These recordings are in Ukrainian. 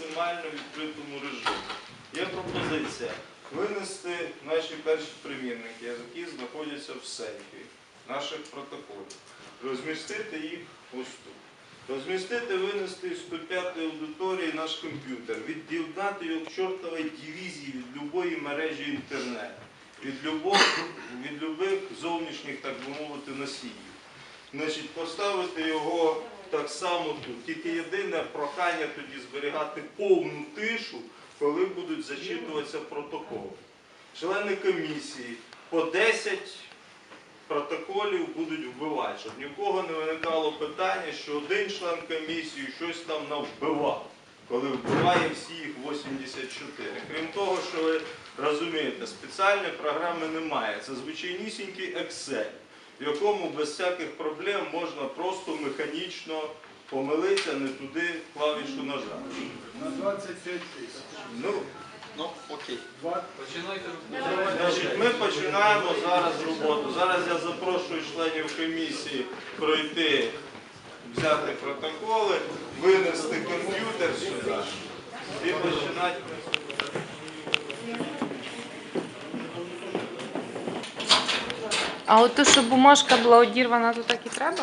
максимально відкритому режимі. Є пропозиція винести наші перші примірники, які знаходяться в сейфі наших протоколів, розмістити їх ось. Розмістити, винести з 105 аудиторії наш комп'ютер, від'єднати його к чортовій дивізії від будь-якої мережі інтернету, від любих зовнішніх, так би мовити, носіїв. Значить, поставити його так само тут. Тільки єдине прохання тоді зберігати повну тишу, коли будуть зачитуватися протоколи. Члени комісії по 10 протоколів будуть вбивати, щоб нікого не виникало питання, що один член комісії щось там навбивав, коли вбиває всі їх 84. Крім того, що ви розумієте, спеціальної програми немає. Це звичайнісінький Excel, в якому без всяких проблем можна просто механічно помилитися, не туди клавішу нажати. На 25 тисяч. Ну, Ну, окей. Значить, ми починаємо зараз роботу. Зараз я запрошую членів комісії пройти, взяти протоколи, винести комп'ютер сюди і починати. А от то, що бумажка була одірвана, то так і треба?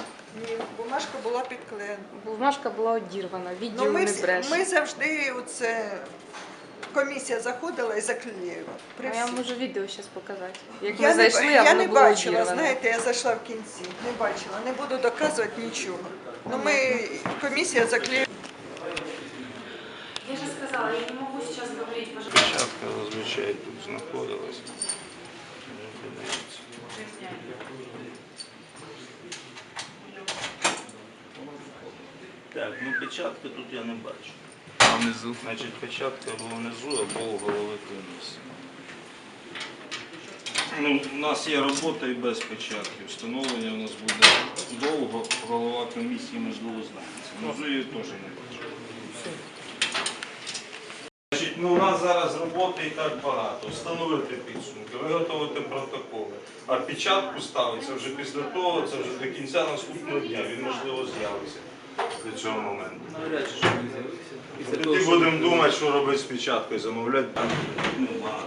Ні, бумажка була підклеєна. Бумажка була одірвана, Ну, відділ ми, не всі- бреше. ми завжди оце комісія заходила і заклеювала. При А я всіх. можу відео зараз показати. Як Я ми не, зайшли, а я воно не було бачила, одірване. знаєте, я зайшла в кінці. Не бачила, не буду доказувати нічого. Ну ми комісія заклеювала. Я же сказала, я не могу сейчас говорить, пожалуйста. Зазвичай тут знаходилась. Так, ну печатки тут я не бачу. А внизу? Значить, печатка або внизу, або у голови комісії. Ну, у нас є робота і без печатки. Встановлення у нас буде довго, голова комісії можливо знається. Внизу її теж не бачу. Значить, ну, у нас зараз роботи і так багато. Встановити підсумки, виготовити протоколи. А печатку ставиться вже після того, це вже до кінця наступного дня. Він можливо з'явиться до цього моменту. Навряд чи щоб не з'явився. Після того, Тоді що- будемо думати, що робити з печаткою, замовляти. Нема.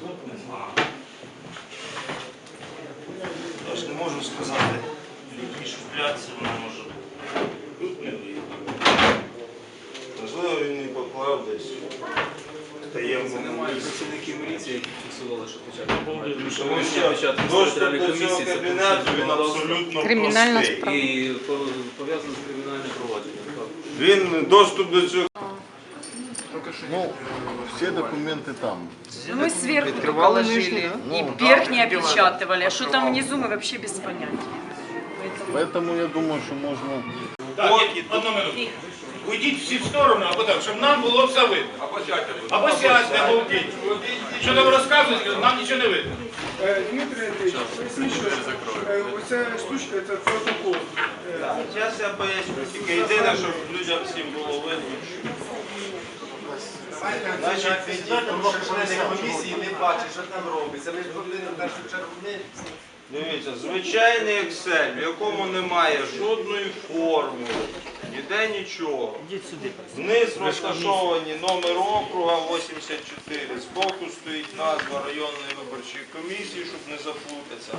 Тут нема. Я ж не можу сказати, в якій шухлядці вона може бути. Тут не вийде. Можливо, він і поклав десь. в Це таємному немає місці. працівників міліції, які фіксували, що печатка немає. Тому що Тому вилучення що печатки з доступ територіальної до цього комісії це кабінету порушення він законодавства абсолютно Кримінальна простий. справа. і по- пов'язано з кримінальним провадженням. так. Він доступ до цього. Ну, все документы там. Мы сверху только Открывала ложили нижнюю, и верх не опечатывали. А что там внизу, мы вообще без понятия. Поэтому я думаю, что можно... Так, ні, одну минуту. Уйдіть всі в сторону, або так, щоб нам було все видно. Або сядьте. Або сядьте, або вдіть. Що там розказують, нам нічого не видно. Е, Дмитрий що е, оця штучка це протокол. Е, Зараз я поясню, тільки єдине, щоб людям всім було видно. Значить, члени комісії не бачать, що там робиться. Ми ж повинні в першу чергу не Дивіться, звичайний Excel, в якому немає жодної формули, ніде нічого. Вниз розташовані номер округа 84, збоку стоїть назва районної виборчої комісії, щоб не заплутатися.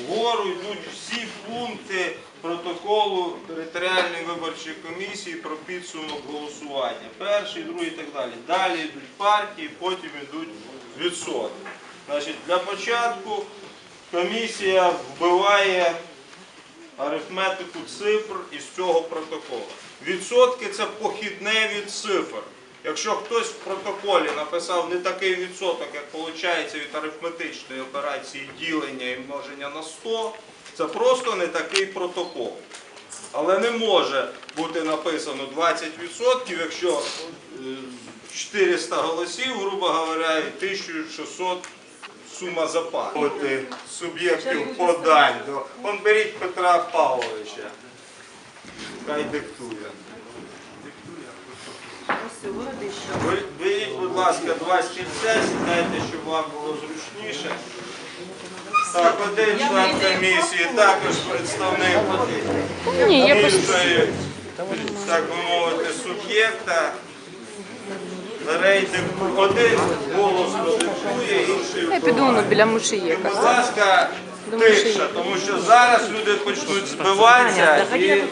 Вгору йдуть всі пункти протоколу територіальної виборчої комісії про підсумок голосування. Перший, другий і так далі. Далі йдуть партії, потім йдуть відсотки. Значить, для початку комісія вбиває арифметику цифр із цього протоколу. Відсотки це похідне від цифр. Якщо хтось в протоколі написав не такий відсоток, як виходить від арифметичної операції ділення і множення на 100, це просто не такий протокол. Але не може бути написано 20%, якщо е, 400 голосів, грубо говоря, і 1600 сума запасу. Суб'єктів подань. до- Он беріть Петра Павловича. Хай диктує. Беріть, будь ласка, два стільця, сідайте, щоб вам було зручніше. Так, один член комісії, також представник Ні, я просто... іншої, так би мовити, суб'єкта. Диктує. Один голосно диктує, інший Я піду воно біля мушиєка. Будь ласка, тиша, тому що зараз люди почнуть збиватися і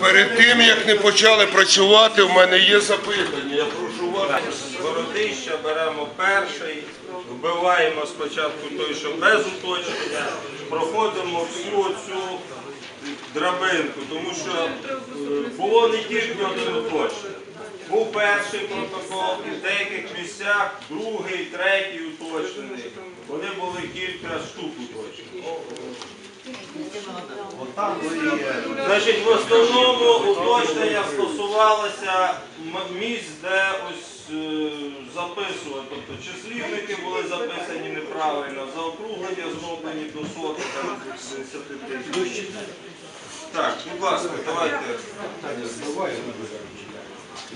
Перед тим як не почали працювати, в мене є запитання. Я прошу вас. городища беремо перший, вбиваємо спочатку той, що без уточнення, проходимо всю цю драбинку, тому що е, було не тільки один уточнення. Був перший протокол, і в деяких місцях другий, третій уточнений. Вони були кілька штук уточнені. Значить, в основному уточнення стосувалося місць, де ось е, записувати. Тобто числівники були записані неправильно, заокруглення зроблені до соти, там, 10 тисяч. Так, будь ласка, давайте.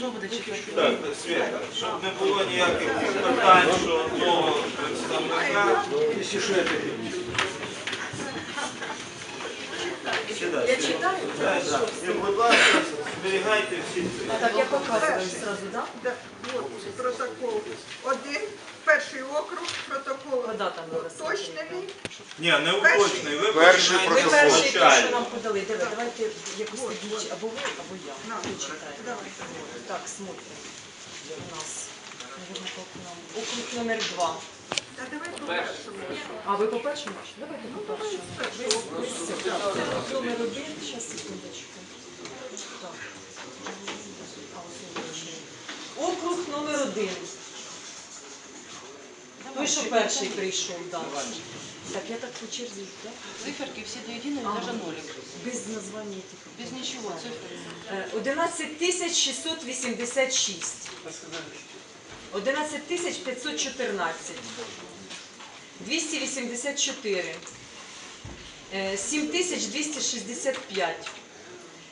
Так, Свята, щоб не було ніяких питань, що одного представника. Я читаю? Так, так. І, будь ласка, зберігайте всі ці. Так, я показываю сразу, да? Да, от протокол один, перший округ, протокол Куда там уточнений. Ні, не уточний, ви Перший починаєте Ви протокол. перший, те, що нам подали. Давай, давайте якусь тоді, або ви, або я. На, Хто читає? давай. Так, смотрим. У нас. Округ номер два. Давай. А ви по першому? Давайте по першому. Округ номер один, зараз секундочку. Так. Округ номер один. Той, що перший прийшов, так. Так, я так по черзі, так? Циферки все до Ага. даже нолик. Без названня тільки. Без ничего, цифры. Е, 11 тисяч 686. 11 тисяч 514. 284. Е, 7 тисяч 265.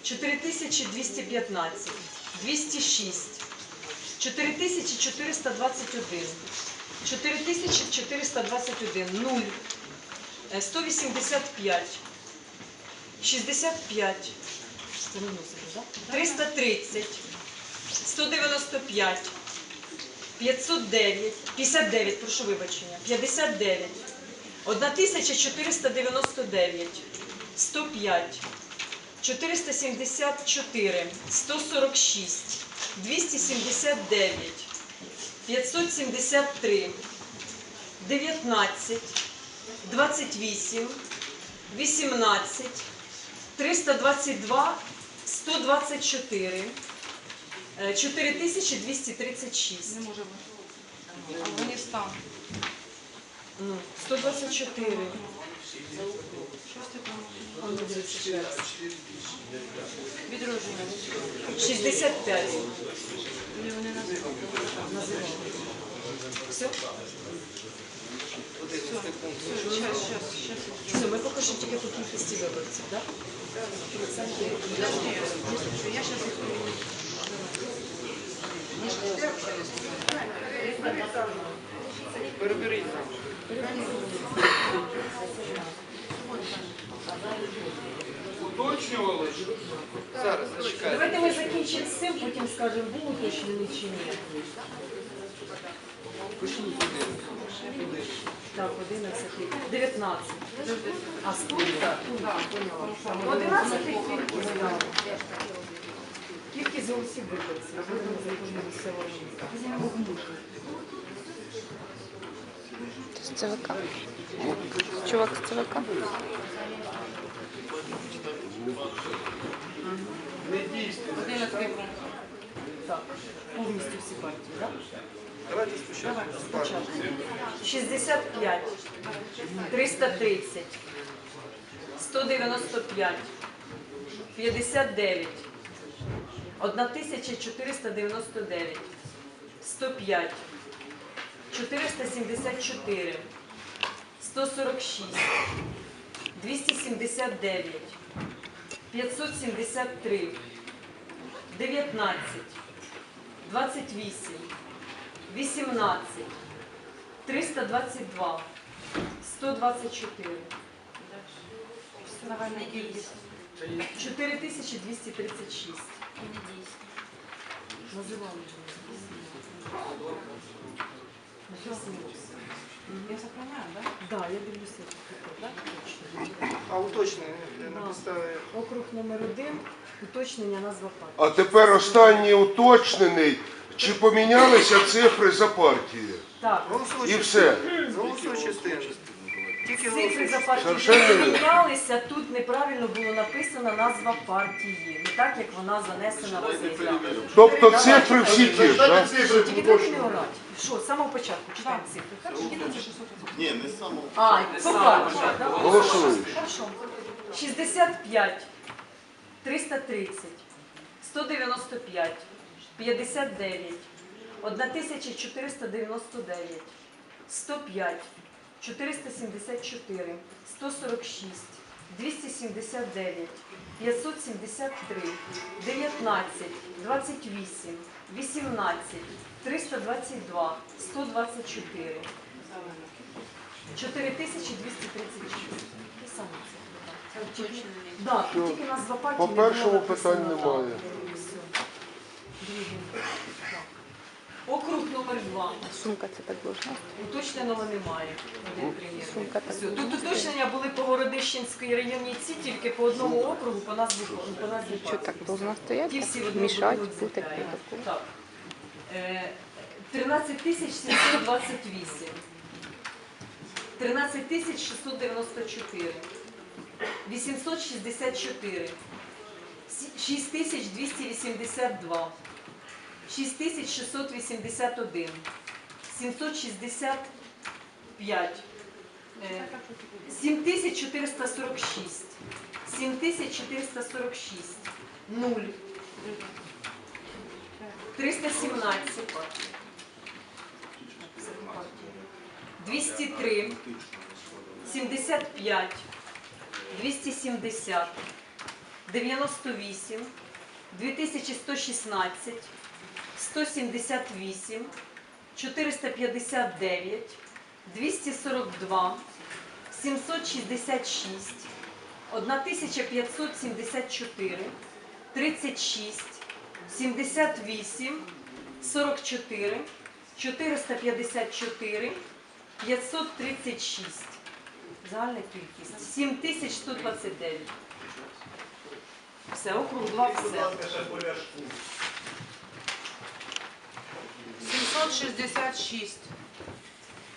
4 тисячі 215. 206. 4 тисячі 421. 4 тисячі 421. 0. Е, 185. 65. Це не носимо, да? 330, 195, 509, 59, прошу вибачення, 59, 1499, 105, 474, 146, 279, 573, 19, 28, 18, 322, 124, е, 4236. Не может быть. Афганистан. Ну, 124. Что с таким? А ну, дивіться ще раз. Бедрожина. 65. Или он не. Називали. Все? Сейчас, сейчас, сейчас. Все, ми покажем тебе тільки по кількості виборців, так? Я сейчас их Уточнювали? Зараз, зачекайте. Давайте ми закінчимо з цим, потім скажемо, було уточнений чи ні. Так, 11, 19. А скільки? 11 кількість. Кількість голосів виборців. Будемо за кожного міста. З ЦВК. Чувак з ЦВК. Так, повністю всі партії, так? Давайте спочатку. Спочатку. 65, 330, 195, 59, 1499, 105, 474, 146, 279, 573, 19, 28, 18, 322, 124, Основание кількість. 4236, Називали. Я сохраняю, да? Я дивлюся. Так. А уточнення на Да. підставі. Округ номер один, уточнення назва партії. А тепер останній уточнений, чи помінялися цифри за партії. Так, І все. Голосуючі частини. Тільки цифри за вірно. помінялися, тут неправильно було написана назва партії, не так, як вона занесена в цей. Тобто цифри всі ті ж, так? Тільки дайте не орати. Що, з самого початку читаємо цифри. Хорошо? Ні, не з самого. А, по партії, так? Хорошо. 65, 330, 195, 59, 1499, 105, 474, 146, 279, 573, 19, 28, 18, 322, 124. 4236. Те саме це. Це уточнений. Да, тут тільки назва партії По не було першому написано, питань так. немає. Все. Другий номер 2. Сумка це так должна. Уточненого немає. Ну, сумка так. Все. Тут уточнення були по Городищенській районній ці тільки по одному округу, по назві по Що так должна стояти? Мішати, бути Так. 13 728. 13 тисяч 694. 864. 6282. 6681, 765, 7446, 7446, 0, 317, 203, 75, 270, 98, 2116, 178. 459. 242. 766. 1574. 36. 78. 44, 454, 536. Загальна кількість 7129. Все, округ 2, все. 766.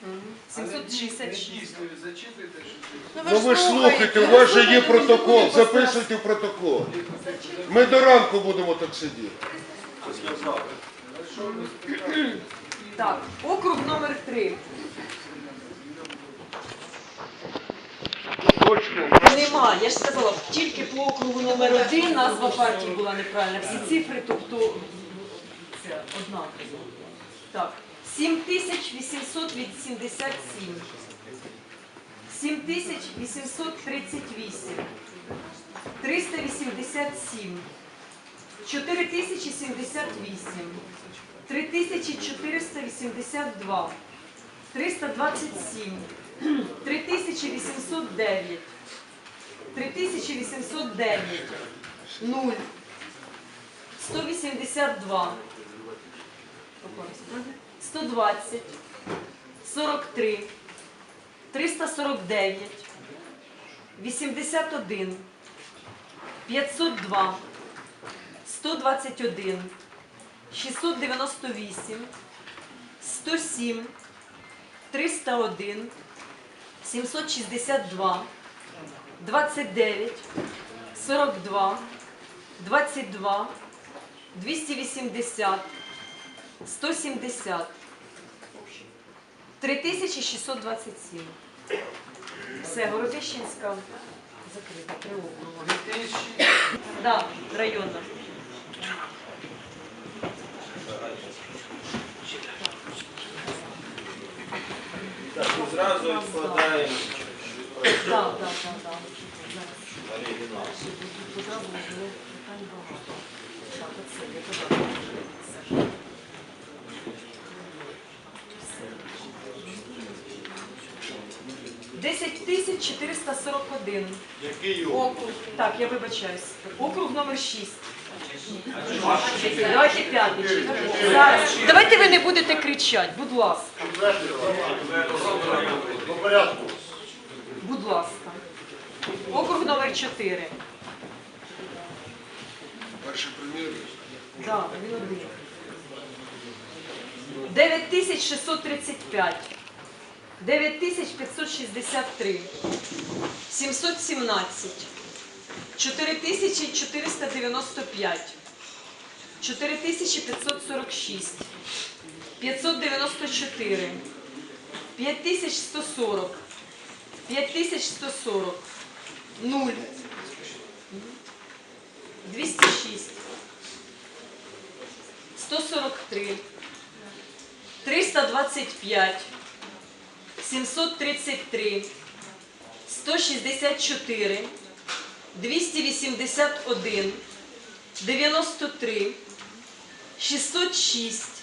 Мгм. 766. Ну ви ж слухайте, у вас же є протокол, записуйте в протокол. Ми до ранку будемо так сидіти. Так, округ номер 3. Точно. Нема, я ж сказала, тільки по округу номер 1 назва партії була неправильна. Всі цифри, тобто це однаково. Так, 7887. 7838. 387. 4078. 3482. 327. 3809. 3809. 0. 182. 120. 43. 349. 81. 502. 121. 698. 107. 301. 762. 29. 42. 22. 280. 170. 3627. Все, Городищенська закрита, приобнула. Да, районна. Так, ми зразу відкладаємо Так, так, так, так. оригінал. Тут туди було. Так. 10 441. Який округ? Так, я вибачаюсь. Округ номер 6. Давайте п'ятий. Давайте ви не будете кричати, будь ласка. По порядку. Будь ласка. Округ номер 4. Перший прем'єр. Так, він один. 9635. 9563. 717. 4495. 4546. 594. 5140. 5140. 0. 206. 143, 325, 733, 164, 281, 93, 606,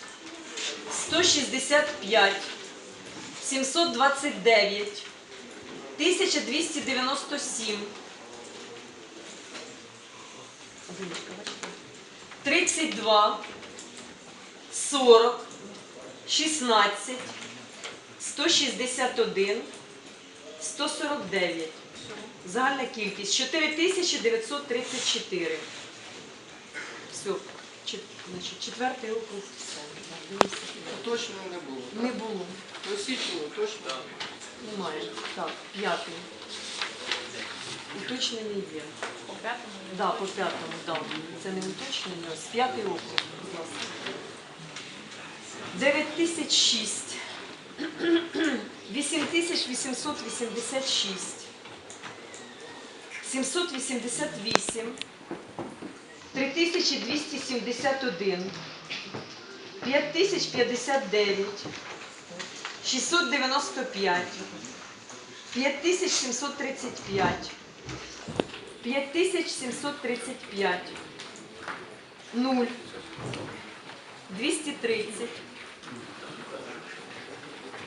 165, 729, 1297, 32, 40, 16, 161, 149. Загальна кількість 4934. Все. Чет- Значить, четвертий округ. все. Точно не було. Не було. Освітлено, точно. Немає. Так, п'ятий. Уточнення є. По п'ятому? Да, по п'ятому, да. Це не уточнення, ось п'ятий округ, будь ласка. 9006. 8886. 788. 3271. 5059. 695, 5735, 5735, 0, 230,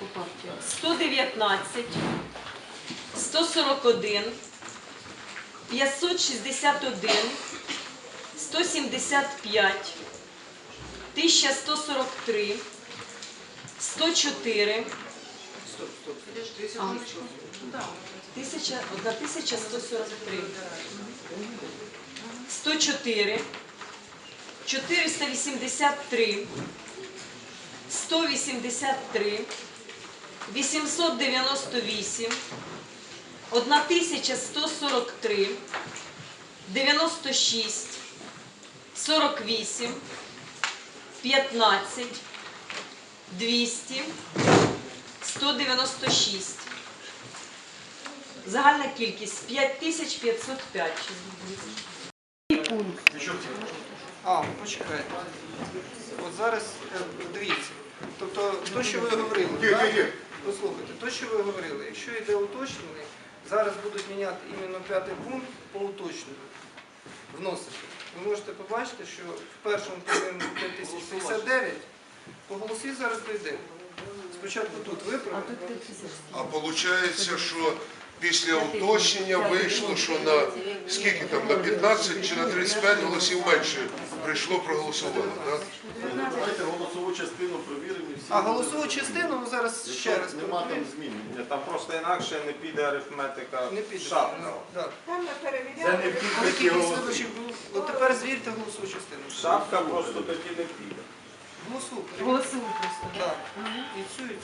по партіям, 119, 141, 561, 175, 1143, 104, а, тисяча, одна тисяча 143, 104, 483, 183, 898, 1143, 96, 48, 15, 200, 196. Загальна кількість 5505. А, почекайте. От зараз е, дивіться. Тобто, то, що ви говорили, так? Послухайте, то, що ви говорили, якщо йде уточнений, зараз будуть міняти іменно п'ятий пункт по уточненню. Вносити. Ви можете побачити, що в першому повинен 5059, по голосі зараз дійде. Спочатку тут виправили. А виходить, що після уточнення вийшло, що на скільки там, на 15 чи на 35 голосів менше прийшло, проголосувало, так? Давайте голосову частину провіримо. А голосову частину ми зараз ще раз Нема там змін. Ні, Там просто інакше не піде арифметика. Не піде. шапка. Ну, так. Там ми Це не перевіряли. Але підтримки кількість голосу. виборчих було. От тепер звірте голосову частину. Шапка просто тоді не піде. Голосу. Голосуй просто. Так. І цю, і цю.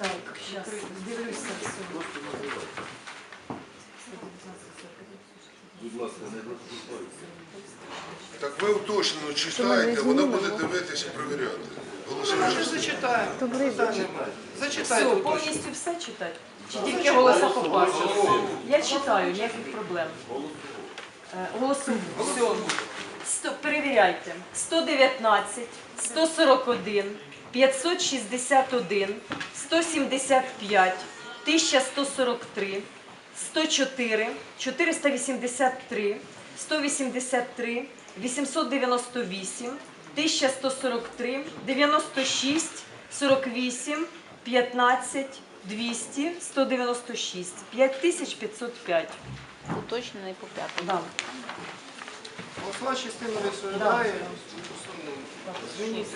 Так, зараз дивлюся все. Так ви уточнено читаєте, вона буде дивитися і перевіряти. Може зачитаємо. Питань немає. Все, Зачитайте. повністю все читати? Чи тільки голоса побачити? Я читаю, ніяких проблем. Е, Голосуємо. Все. Сто- Перевіряйте. 119, 141, 561, 175, 1143, 104, 483, 183, 898, 1143, 96, 48, 15, 200, 196, 5505. Уточнений по п'ятому. Да. Голосова частина відповідає. Змініть.